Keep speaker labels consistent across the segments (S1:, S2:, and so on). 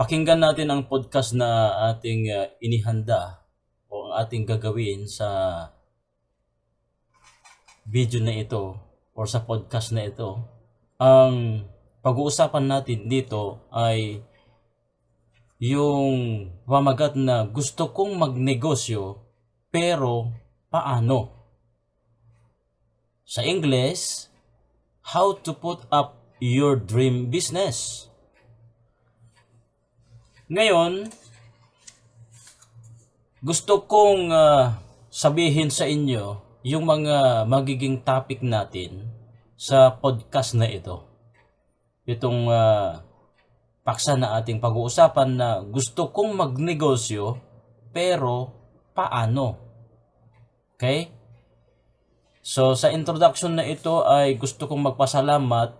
S1: pakinggan natin ang podcast na ating uh, inihanda o ang ating gagawin sa video na ito or sa podcast na ito. Ang pag-uusapan natin dito ay yung pamagat na gusto kong magnegosyo pero paano? Sa English, how to put up your dream business. Ngayon, gusto kong ah, sabihin sa inyo yung mga magiging topic natin sa podcast na ito. Itong ah, paksa na ating pag-uusapan na gusto kong magnegosyo pero paano? Okay? So sa introduction na ito ay gusto kong magpasalamat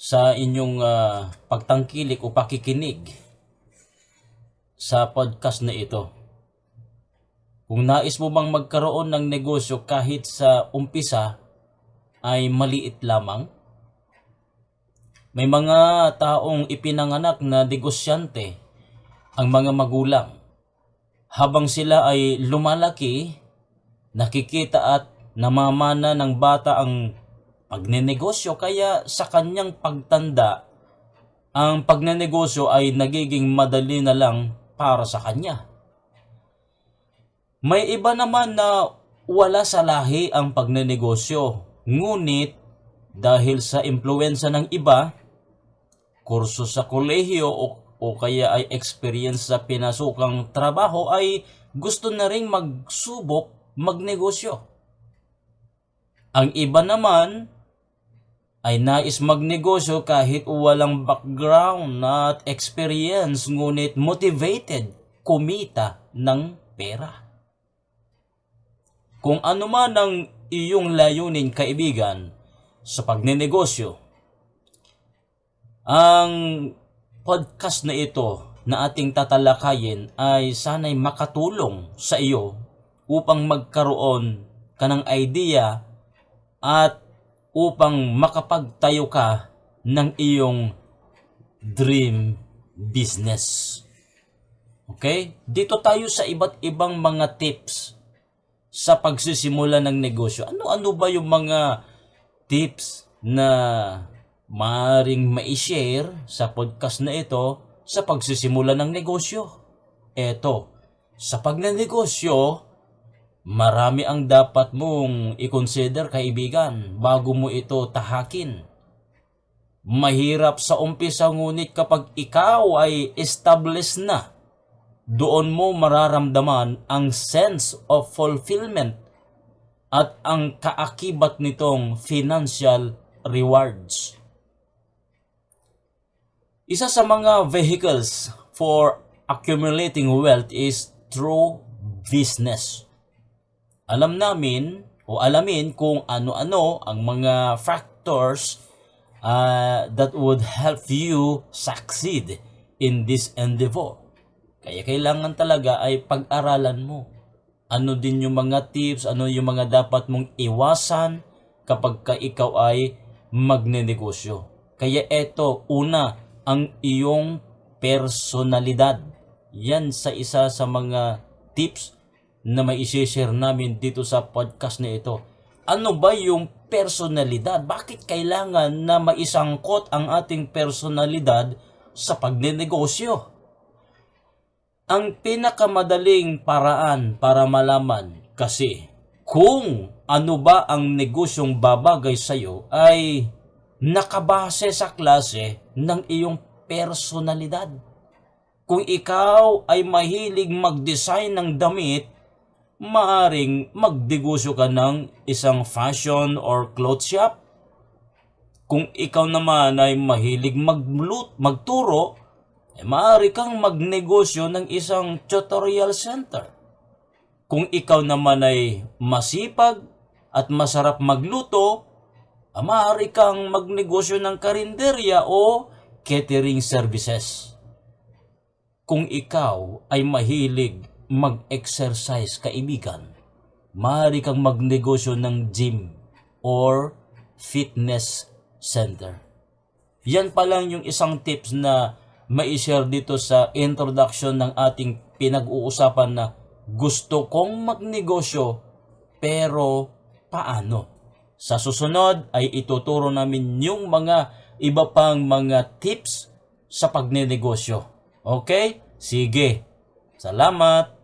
S1: sa inyong ah, pagtangkilik o pakikinig sa podcast na ito. Kung nais mo bang magkaroon ng negosyo kahit sa umpisa ay maliit lamang, may mga taong ipinanganak na negosyante ang mga magulang. Habang sila ay lumalaki, nakikita at namamana ng bata ang pagnenegosyo kaya sa kanyang pagtanda, ang pagnenegosyo ay nagiging madali na lang para sa kanya. May iba naman na wala sa lahi ang pagnenegosyo, ngunit dahil sa impluensya ng iba, kurso sa kolehiyo o, o kaya ay experience sa pinasukang trabaho ay gusto na ring magsubok magnegosyo. Ang iba naman ay nais magnegosyo kahit walang background at experience ngunit motivated kumita ng pera. Kung ano man ang iyong layunin kaibigan sa pagnenegosyo, ang podcast na ito na ating tatalakayin ay sanay makatulong sa iyo upang magkaroon ka ng idea at upang makapagtayo ka ng iyong dream business. Okay? Dito tayo sa iba't ibang mga tips sa pagsisimula ng negosyo. Ano-ano ba yung mga tips na maaaring ma-share sa podcast na ito sa pagsisimula ng negosyo? Eto, sa pagnenegosyo, marami ang dapat mong i-consider kaibigan bago mo ito tahakin. Mahirap sa umpisa ngunit kapag ikaw ay established na, doon mo mararamdaman ang sense of fulfillment at ang kaakibat nitong financial rewards. Isa sa mga vehicles for accumulating wealth is through business. Alam namin o alamin kung ano-ano ang mga factors uh, that would help you succeed in this endeavor. Kaya kailangan talaga ay pag-aralan mo. Ano din yung mga tips, ano yung mga dapat mong iwasan kapag ka ikaw ay magnenegosyo. Kaya eto, una, ang iyong personalidad. Yan sa isa sa mga tips na may share namin dito sa podcast na ito. Ano ba yung personalidad? Bakit kailangan na maisangkot ang ating personalidad sa pagnenegosyo? Ang pinakamadaling paraan para malaman kasi kung ano ba ang negosyong babagay sa iyo ay nakabase sa klase ng iyong personalidad. Kung ikaw ay mahilig mag-design ng damit, maaring magdegosyo ka ng isang fashion or cloth shop. Kung ikaw naman ay mahilig maglut, magturo, eh, maaari kang magnegosyo ng isang tutorial center. Kung ikaw naman ay masipag at masarap magluto, ah, maaari kang magnegosyo ng karinderya o catering services. Kung ikaw ay mahilig mag-exercise kaibigan, maaari kang magnegosyo ng gym or fitness center. Yan pa lang yung isang tips na ma-share dito sa introduction ng ating pinag-uusapan na gusto kong magnegosyo pero paano? Sa susunod ay ituturo namin yung mga iba pang mga tips sa pagnenegosyo. Okay? Sige. Salamat.